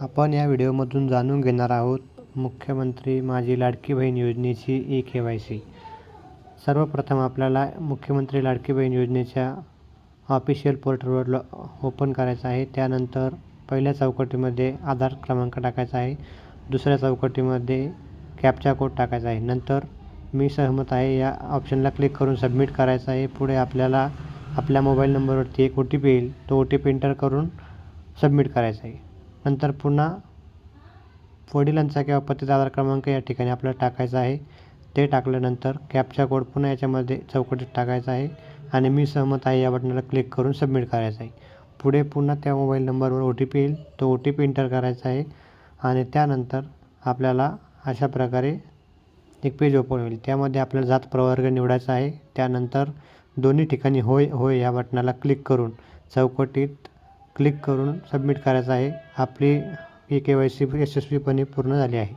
आपण या व्हिडिओमधून जाणून घेणार आहोत मुख्यमंत्री माझी लाडकी बहीण योजनेची ई के वाय सी सर्वप्रथम आपल्याला मुख्यमंत्री लाडकी बहीण योजनेच्या ऑफिशियल पोर्टलवर लॉ ओपन करायचं आहे. त्यानंतर पहिल्या चौकटीमध्ये आधार क्रमांक टाकायचा आहे. दुसऱ्या चौकटीमध्ये कॅपचा कोड टाकायचा आहे. नंतर मी सहमत आहे या ऑप्शनला क्लिक करून सबमिट करायचं आहे. पुढे आपल्याला आपल्या मोबाईल नंबरवरती एक ओ टी पी येईल. तो ओ टी पी एंटर करून सबमिट करायचा आहे. नंतर पुन्हा वडिलांचा किंवा पतीचा आधार क्रमांक या ठिकाणी आपल्याला टाकायचा आहे. ते टाकल्यानंतर कॅपचा कोड पुन्हा याच्यामध्ये चौकटीत टाकायचा आहे आणि मी सहमत आहे या बटनाला क्लिक करून सबमिट करायचं आहे. पुढे पुन्हा त्या मोबाईल नंबरवर ओ टी पी येईल. तो ओ टी पी एंटर करायचा आहे आणि त्यानंतर आपल्याला अशा प्रकारे एक पेज ओपन होईल. त्यामध्ये आपल्याला जात प्रवर्ग निवडायचा आहे. त्यानंतर दोन्ही ठिकाणी होय होय या बटनाला क्लिक करून चौकटीत क्लिक करून सबमिट करायचं आहे. आपली ही के वाय सी यशस्वीपणे पूर्ण झाली आहे.